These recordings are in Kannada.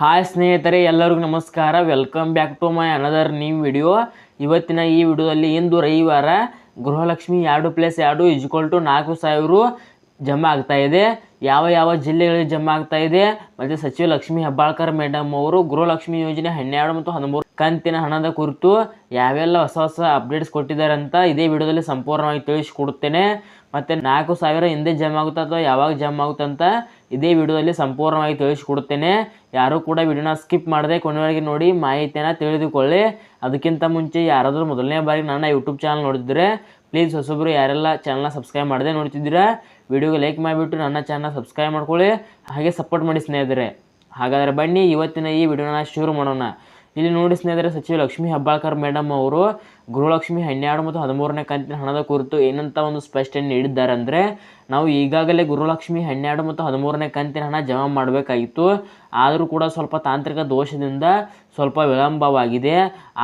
ಹಾಯ್ ಸ್ನೇಹಿತರೆ, ಎಲ್ಲರಿಗೂ ನಮಸ್ಕಾರ. Welcome back to my another new video ಇವತ್ತಿನ ಈ ವಿಡಿಯೋದಲ್ಲಿ ಇಂದು ರವಿವಾರ, ಗೃಹಲಕ್ಷ್ಮಿ ಎರಡು ಪ್ಲಸ್ ಎರಡು ಇಜ್ಕೊಲ್ ಟು ನಾಲ್ಕು ಸಾವಿರ ಜಮಾ ಆಗ್ತಾ ಇದೆ. ಯಾವ ಯಾವ ಜಿಲ್ಲೆಗಳಿಗೆ ಜಮಾ ಆಗ್ತಾ ಇದೆ? ಮತ್ತು ಸಚಿವ ಲಕ್ಷ್ಮೀ ಹೆಬ್ಬಾಳ್ಕರ್ ಮೇಡಮ್ ಅವರು ಗೃಹಲಕ್ಷ್ಮಿ ಯೋಜನೆ ಹನ್ನೆರಡು ಮತ್ತು ಹದಿಮೂರು ಕಂತಿನ ಹಣದ ಕುರಿತು ಯಾವೆಲ್ಲ ಹೊಸ ಹೊಸ ಅಪ್ಡೇಟ್ಸ್ ಕೊಟ್ಟಿದ್ದಾರೆ ಅಂತ ಇದೇ ವಿಡಿಯೋದಲ್ಲಿ ಸಂಪೂರ್ಣವಾಗಿ ತಿಳಿಸ್ಕೊಡುತ್ತೇನೆ. ಮತ್ತು ನಾಲ್ಕು ಸಾವಿರ ಹಿಂದೆ ಜಮಾ ಆಗುತ್ತೆ ಅಥವಾ ಯಾವಾಗ ಜಮ್ ಆಗುತ್ತೆ ಅಂತ ಇದೇ ವಿಡಿಯೋದಲ್ಲಿ ಸಂಪೂರ್ಣವಾಗಿ ತಿಳಿಸ್ಕೊಡ್ತೇನೆ ಯಾರೂ ಕೂಡ ವಿಡಿಯೋನ ಸ್ಕಿಪ್ ಮಾಡದೆ ಕೊನೆವರೆಗೆ ನೋಡಿ ಮಾಹಿತಿಯನ್ನು ತಿಳಿದುಕೊಳ್ಳಿ. ಅದಕ್ಕಿಂತ ಮುಂಚೆ ಯಾರಾದರೂ ಮೊದಲನೇ ಬಾರಿ ನನ್ನ ಯೂಟ್ಯೂಬ್ ಚಾನಲ್ ನೋಡಿದ್ರೆ ಪ್ಲೀಸ್ ಹೊಸೊಬ್ಬರು ಯಾರೆಲ್ಲ ಚಾನಲ್ನ ಸಬ್ಸ್ಕ್ರೈಬ್ ಮಾಡದೆ ನೋಡ್ತಿದ್ದೀರಾ, ವಿಡಿಯೋಗೆ ಲೈಕ್ ಮಾಡಿಬಿಟ್ಟು ನನ್ನ ಚಾನಲ್ನ ಸಬ್ಸ್ಕ್ರೈಬ್ ಮಾಡ್ಕೊಳ್ಳಿ. ಹಾಗೆ ಸಪೋರ್ಟ್ ಮಾಡಿ ಸ್ನೇಹಿತರೆ. ಹಾಗಾದರೆ ಬನ್ನಿ ಇವತ್ತಿನ ಈ ವಿಡಿಯೋನ ಶುರು ಮಾಡೋಣ. ಇಲ್ಲಿ ನೋಡಿ ಸ್ನೇಹಿತರೆ, ಸಚಿವ ಲಕ್ಷ್ಮೀ ಹೆಬ್ಬಾಳ್ಕರ್ ಮೇಡಮ್ ಅವರು ಗೃಹಲಕ್ಷ್ಮಿ ಹನ್ನೆರಡು ಮತ್ತು ಹದಿಮೂರನೇ ಕಂತಿನ ಹಣದ ಕುರಿತು ಏನಂತ ಒಂದು ಸ್ಪಷ್ಟನೆ ನೀಡಿದ್ದಾರೆ ಅಂದರೆ, ನಾವು ಈಗಾಗಲೇ ಗೃಹಲಕ್ಷ್ಮಿ ಹನ್ನೆರಡು ಮತ್ತು ಹದಿಮೂರನೇ ಕಂತಿನ ಹಣ ಜಮಾ ಮಾಡಬೇಕಾಗಿತ್ತು. ಆದರೂ ಕೂಡ ಸ್ವಲ್ಪ ತಾಂತ್ರಿಕ ದೋಷದಿಂದ ಸ್ವಲ್ಪ ವಿಳಂಬವಾಗಿದೆ.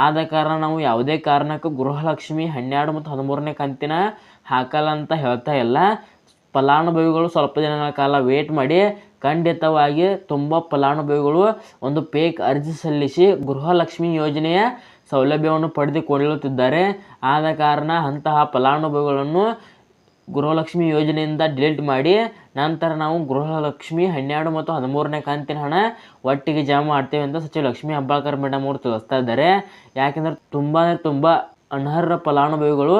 ಆದ ಕಾರಣ ನಾವು ಯಾವುದೇ ಕಾರಣಕ್ಕೂ ಗೃಹಲಕ್ಷ್ಮಿ ಹನ್ನೆರಡು ಮತ್ತು ಹದಿಮೂರನೇ ಕಂತಿನ ಹಾಕಲ್ಲ ಅಂತ ಹೇಳ್ತಾ ಇಲ್ಲ. ಫಲಾನುಭವಿಗಳು ಸ್ವಲ್ಪ ದಿನಗಳ ಕಾಲ ವೇಟ್ ಮಾಡಿ ಖಂಡಿತವಾಗಿ ತುಂಬ ಫಲಾನುಭವಿಗಳು ಒಂದು ಪೇಕ್ ಅರ್ಜಿ ಸಲ್ಲಿಸಿ ಗೃಹಲಕ್ಷ್ಮಿ ಯೋಜನೆಯ ಸೌಲಭ್ಯವನ್ನು ಪಡೆದುಕೊಳ್ಳುತ್ತಿದ್ದಾರೆ ಆದ ಕಾರಣ ಅಂತಹ ಫಲಾನುಭವಿಗಳನ್ನು ಗೃಹಲಕ್ಷ್ಮಿ ಯೋಜನೆಯಿಂದ ಡಿಲೀಟ್ ಮಾಡಿ ನಂತರ ನಾವು ಗೃಹಲಕ್ಷ್ಮಿ ಹನ್ನೆರಡು ಮತ್ತು ಹದಿಮೂರನೇ ಕಂತಿನ ಹಣ ಒಟ್ಟಿಗೆ ಜಮಾ ಮಾಡ್ತೇವೆ ಅಂತ ಸಚಿವ ಲಕ್ಷ್ಮೀ ಹೆಬ್ಬಾಳ್ಕರ್ ಮೇಡಮ್ ಅವರು ತಿಳಿಸ್ತಾ ಇದ್ದಾರೆ. ಯಾಕೆಂದರೆ ತುಂಬ ಅಂದರೆ ತುಂಬ ಅನರ್ಹ ಫಲಾನುಭವಿಗಳು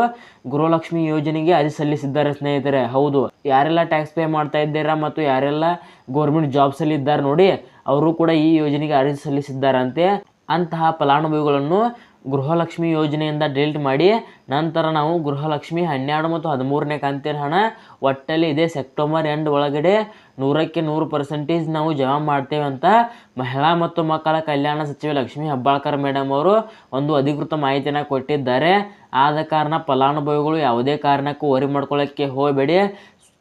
ಗೃಹಲಕ್ಷ್ಮಿ ಯೋಜನೆಗೆ ಅರ್ಜಿ ಸಲ್ಲಿಸಿದ್ದಾರೆ ಸ್ನೇಹಿತರೆ. ಹೌದು, ಯಾರೆಲ್ಲ ಟ್ಯಾಕ್ಸ್ ಪೇ ಮಾಡ್ತಾ ಇದ್ದೀರಾ ಮತ್ತು ಯಾರೆಲ್ಲ ಗೌರ್ಮೆಂಟ್ ಜಾಬ್ಸಲ್ಲಿ ಇದ್ದಾರೆ ನೋಡಿ, ಅವರು ಕೂಡ ಈ ಯೋಜನೆಗೆ ಅರ್ಜಿ ಸಲ್ಲಿಸಿದ್ದಾರಂತೆ. ಅಂತಹ ಫಲಾನುಭವಿಗಳನ್ನು ಗೃಹಲಕ್ಷ್ಮಿ ಯೋಜನೆಯಿಂದ ಡಿಲೀಟ್ ಮಾಡಿ, ನಂತರ ನಾವು ಗೃಹಲಕ್ಷ್ಮಿ ಹನ್ನೆರಡು ಮತ್ತು ಹದಿಮೂರನೇ ಕಂತಿನ ಹಣ ಒಟ್ಟಲ್ಲಿ ಇದೇ ಸೆಪ್ಟೆಂಬರ್ ಎಂಡ್ ಒಳಗಡೆ ನೂರಕ್ಕೆ ನೂರು ಪರ್ಸೆಂಟೇಜ್ ನಾವು ಜಮಾ ಮಾಡ್ತೇವೆ ಅಂತ ಮಹಿಳಾ ಮತ್ತು ಮಕ್ಕಳ ಕಲ್ಯಾಣ ಸಚಿವೆ ಲಕ್ಷ್ಮೀ ಹೆಬ್ಬಾಳ್ಕರ್ ಮೇಡಮ್ ಅವರು ಒಂದು ಅಧಿಕೃತ ಮಾಹಿತಿಯನ್ನು ಕೊಟ್ಟಿದ್ದಾರೆ. ಆದ ಕಾರಣ ಫಲಾನುಭವಿಗಳು ಯಾವುದೇ ಕಾರಣಕ್ಕೂ ವರಿ ಮಾಡ್ಕೊಳ್ಳೋಕ್ಕೆ ಹೋಗಬೇಡಿ.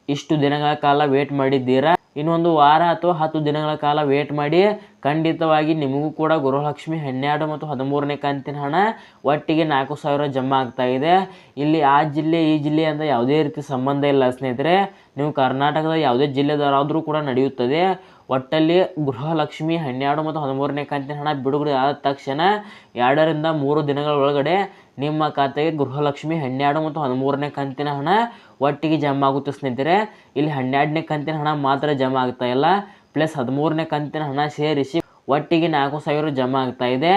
ಇಷ್ಟು ದಿನಗಳ ಕಾಲ ವೇಟ್ ಮಾಡಿದ್ದೀರಾ? ಇನ್ನೊಂದು ವಾರ ಅಥವಾ ಹತ್ತು ದಿನಗಳ ಕಾಲ ವೇಟ್ ಮಾಡಿ. ಖಂಡಿತವಾಗಿ ನಿಮಗೂ ಕೂಡ ಗೃಹಲಕ್ಷ್ಮಿ ಹನ್ನೆರಡು ಮತ್ತು ಹದಿಮೂರನೇ ಕಂತಿನ ಹಣ ಒಟ್ಟಿಗೆ ನಾಲ್ಕು ಸಾವಿರ ಜಮಾ ಆಗ್ತಾ ಇದೆ. ಇಲ್ಲಿ ಆ ಜಿಲ್ಲೆ, ಈ ಜಿಲ್ಲೆ ಅಂತ ಯಾವುದೇ ರೀತಿ ಸಂಬಂಧ ಇಲ್ಲ ಸ್ನೇಹಿತರೆ. ನೀವು ಕರ್ನಾಟಕದ ಯಾವುದೇ ಜಿಲ್ಲೆದವರಾದರೂ ಕೂಡ ನಡೆಯುತ್ತದೆ. ಒಟ್ಟಲ್ಲಿ ಗೃಹಲಕ್ಷ್ಮಿ ಹನ್ನೆರಡು ಮತ್ತು ಹದಿಮೂರನೇ ಕಂತಿನ ಹಣ ಬಿಡುಗಡೆ ಆದ ತಕ್ಷಣ ಎರಡರಿಂದ ಮೂರು ದಿನಗಳ ಒಳಗಡೆ ನಿಮ್ಮ ಖಾತೆಗೆ ಗೃಹಲಕ್ಷ್ಮಿ ಹನ್ನೆರಡು ಮತ್ತು ಹದಿಮೂರನೇ ಕಂತಿನ ಹಣ ಒಟ್ಟಿಗೆ ಜಮಾ ಆಗುತ್ತೆ ಸ್ನೇಹಿತರೆ. ಇಲ್ಲಿ ಹನ್ನೆರಡನೇ ಕಂತಿನ ಹಣ ಮಾತ್ರ ಜಮಾ ಆಗ್ತಾ ಇಲ್ಲ. ಪ್ಲಸ್ ಹದಿಮೂರನೇ ಕಂತಿನ ಹಣ ಸೇರಿಸಿ ಒಟ್ಟಿಗೆ ನಾಲ್ಕು ಸಾವಿರ ಜಮಾ ಆಗ್ತಾ ಇದೆ.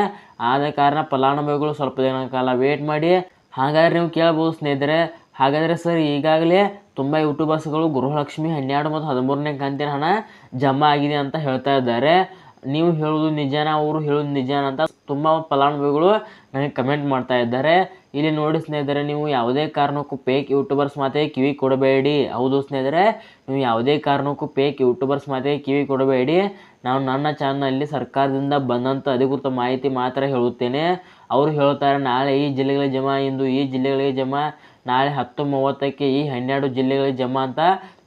ಆದ ಕಾರಣ ಫಲಾನುಭವಿಗಳು ಸ್ವಲ್ಪ ದಿನ ಕಾಲ ವೇಟ್ ಮಾಡಿ. ಹಾಗಾದ್ರೆ ನೀವು ಕೇಳ್ಬೋದು ಸ್ನೇಹಿತರೆ ಹಾಗಾದರೆ ಸರ್, ಈಗಾಗಲೇ ತುಂಬ ಯೂಟ್ಯೂಬರ್ಸ್ಗಳು ಗೃಹಲಕ್ಷ್ಮಿ ಹನ್ನೆರಡು ಮತ್ತು ಹದಿಮೂರನೇ ಕಂತಿನ ಹಣ ಜಮಾ ಆಗಿದೆ ಅಂತ ಹೇಳ್ತಾ ಇದ್ದಾರೆ. ನೀವು ಹೇಳೋದು ನಿಜಾನ, ಅವರು ಹೇಳೋದು ನಿಜಾನ ಅಂತ ತುಂಬ ಫಲಾನುಭವಿಗಳು ನನಗೆ ಕಮೆಂಟ್ ಮಾಡ್ತಾ ಇದ್ದಾರೆ. ಇಲ್ಲಿ ನೋಡಿ ಸ್ನೇಹಿತರೆ, ನೀವು ಯಾವುದೇ ಕಾರಣಕ್ಕೂ ಪೇಕ್ ಯೂಟ್ಯೂಬರ್ಸ್ ಮಾತೆ ಕಿವಿ ಕೊಡಬೇಡಿ. ಹೌದು ಸ್ನೇಹಿತರೆ, ನೀವು ಯಾವುದೇ ಕಾರಣಕ್ಕೂ ಪೇಕ್ ಯೂಟ್ಯೂಬರ್ಸ್ ಮಾತೆ ಕಿವಿ ಕೊಡಬೇಡಿ. ನಾನು ನನ್ನ ಚಾನಲ್ನಲ್ಲಿ ಸರ್ಕಾರದಿಂದ ಬಂದಂಥ ಅಧಿಕೃತ ಮಾಹಿತಿ ಮಾತ್ರ ಹೇಳುತ್ತೇನೆ. ಅವರು ಹೇಳ್ತಾರೆ, ನಾಳೆ ಈ ಜಿಲ್ಲೆಗಳಿಗೆ ಜಮಾ, ಇಂದು ಈ ಜಿಲ್ಲೆಗಳಿಗೆ ಜಮಾ. ನಾಳೆ ಹತ್ತು ಮೂವತ್ತಕ್ಕೆ ಈ ಹನ್ನೆರಡು ಜಿಲ್ಲೆಗಳಿಗೆ ಜಮಾ ಅಂತ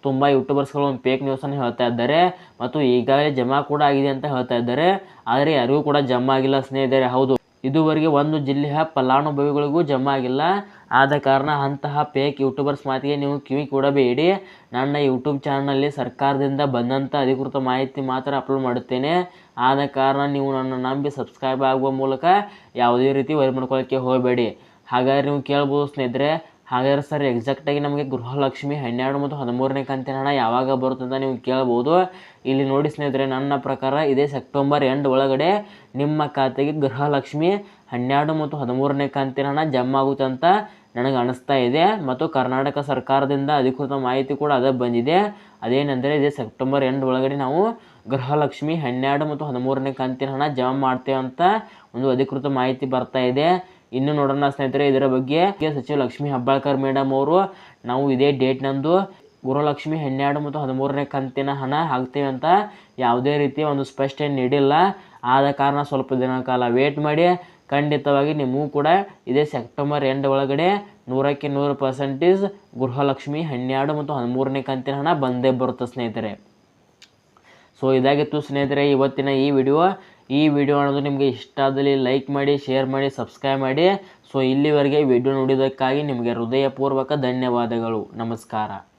ತುಂಬ ಯೂಟ್ಯೂಬರ್ಸ್ಗಳು ಒಂದು ಫೇಕ್ ನ್ಯೂಸನ್ನು ಹೇಳ್ತಾ ಇದ್ದಾರೆ ಮತ್ತು ಈಗಾಗಲೇ ಜಮಾ ಕೂಡ ಆಗಿದೆ ಅಂತ ಹೇಳ್ತಾ ಇದ್ದಾರೆ. ಆದರೆ ಯಾರಿಗೂ ಕೂಡ ಜಮಾ ಆಗಿಲ್ಲ ಸ್ನೇಹಿತರೆ. ಹೌದು, ಇದುವರೆಗೆ ಒಂದು ಜಿಲ್ಲೆಯ ಫಲಾನುಭವಿಗಳಿಗೂ ಜಮಾ ಆಗಿಲ್ಲ. ಆದ ಕಾರಣ ಅಂತಹ ಫೇಕ್ ಯೂಟ್ಯೂಬರ್ಸ್ ಮಾತಿಗೆ ನೀವು ಕಿವಿ ಕೊಡಬೇಡಿ. ನನ್ನ ಯೂಟ್ಯೂಬ್ ಚಾನಲ್ನಲ್ಲಿ ಸರ್ಕಾರದಿಂದ ಬಂದಂಥ ಅಧಿಕೃತ ಮಾಹಿತಿ ಮಾತ್ರ ಅಪ್ಲೋಡ್ ಮಾಡುತ್ತೇನೆ. ಆದ ಕಾರಣ ನೀವು ನನ್ನ ನಂಬಿ ಸಬ್ಸ್ಕ್ರೈಬ್ ಆಗುವ ಮೂಲಕ ಯಾವುದೇ ರೀತಿ ವರಿ ಮಾಡ್ಕೊಳ್ಳೋಕ್ಕೆ ಹೋಗಬೇಡಿ. ಹಾಗಾದರೆ ನೀವು ಕೇಳ್ಬೋದು ಸ್ನೇಹಿತರೆ ಹಾಗಾದ್ರೆ ಸರ್ ಎಕ್ಸಾಕ್ಟಾಗಿ ನಮಗೆ ಗೃಹಲಕ್ಷ್ಮಿ ಹನ್ನೆರಡು ಮತ್ತು ಹದಿಮೂರನೇ ಕಂತಿನ ಹಣ ಯಾವಾಗ ಬರುತ್ತಂತ ನೀವು ಕೇಳ್ಬೋದು. ಇಲ್ಲಿ ನೋಡಿ ಸ್ನೇಹಿತರೆ, ನನ್ನ ಪ್ರಕಾರ ಇದೇ ಸೆಪ್ಟೆಂಬರ್ ಎಂಡ್ ಒಳಗಡೆ ನಿಮ್ಮ ಖಾತೆಗೆ ಗೃಹಲಕ್ಷ್ಮಿ ಹನ್ನೆರಡು ಮತ್ತು ಹದಿಮೂರನೇ ಕಂತಿನ ಹಣ ಜಮಾ ಆಗುತ್ತೆ ಅಂತ ನನಗೆ ಅನಿಸ್ತಾ ಇದೆ. ಮತ್ತು ಕರ್ನಾಟಕ ಸರ್ಕಾರದಿಂದ ಅಧಿಕೃತ ಮಾಹಿತಿ ಕೂಡ ಅದೇ ಬಂದಿದೆ. ಅದೇನೆಂದರೆ ಇದೇ ಸೆಪ್ಟೆಂಬರ್ ಎಂಡ್ ಒಳಗಡೆ ನಾವು ಗೃಹಲಕ್ಷ್ಮಿ ಹನ್ನೆರಡು ಮತ್ತು ಹದಿಮೂರನೇ ಕಂತಿನ ಹಣ ಜಮಾ ಮಾಡ್ತೇವೆ ಅಂತ ಒಂದು ಅಧಿಕೃತ ಮಾಹಿತಿ ಬರ್ತಾ ಇದೆ. ಇನ್ನು ನೋಡೋಣ ಸ್ನೇಹಿತರೆ, ಇದರ ಬಗ್ಗೆ ಸಚಿವ ಲಕ್ಷ್ಮಿ ಹೆಬ್ಬಾಳ್ಕರ್ ಮೇಡಮ್ ಅವರು ನಾವು ಇದೇ ಡೇಟ್ ನಂದು ಗುರುಲಕ್ಷ್ಮಿ ಹನ್ನೆರಡು ಮತ್ತು ಹದಿಮೂರನೇ ಕಂತಿನ ಹಣ ಹಾಕ್ತೇವೆ ಅಂತ ಯಾವುದೇ ರೀತಿಯ ಒಂದು ಸ್ಪಷ್ಟನೆ ನೀಡಿಲ್ಲ. ಆದ ಕಾರಣ ಸ್ವಲ್ಪ ದಿನ ಕಾಲ ವೇಟ್ ಮಾಡಿ. ಖಂಡಿತವಾಗಿ ನಿಮಗೂ ಕೂಡ ಇದೇ ಸೆಪ್ಟೆಂಬರ್ ಎಂಡ್ ಒಳಗಡೆ ನೂರಕ್ಕೆ ನೂರು ಪರ್ಸೆಂಟೇಜ್ ಗೃಹಲಕ್ಷ್ಮಿ ಹನ್ನೆರಡು ಮತ್ತು ಹದಿಮೂರನೇ ಕಂತಿನ ಹಣ ಬಂದೇ ಬರುತ್ತೆ ಸ್ನೇಹಿತರೆ. ಸೊ ಇದಾಗಿತ್ತು ಸ್ನೇಹಿತರೆ, ಇವತ್ತಿನ ಈ ವಿಡಿಯೋ ಈ ವಿಡಿಯೋ ಅನ್ನೋದು ನಿಮಗೆ ಇಷ್ಟ ಆದಲ್ಲಿ ಲೈಕ್ ಮಾಡಿ ಶೇರ್ ಮಾಡಿ ಸಬ್ಸ್ಕ್ರೈಬ್ ಮಾಡಿ. ಸೊ ಇಲ್ಲಿವರೆಗೆ ವಿಡಿಯೋ ನೋಡಿದ್ದಕ್ಕಾಗಿ ನಿಮಗೆ ಹೃದಯಪೂರ್ವಕ ಧನ್ಯವಾದಗಳು. ನಮಸ್ಕಾರ.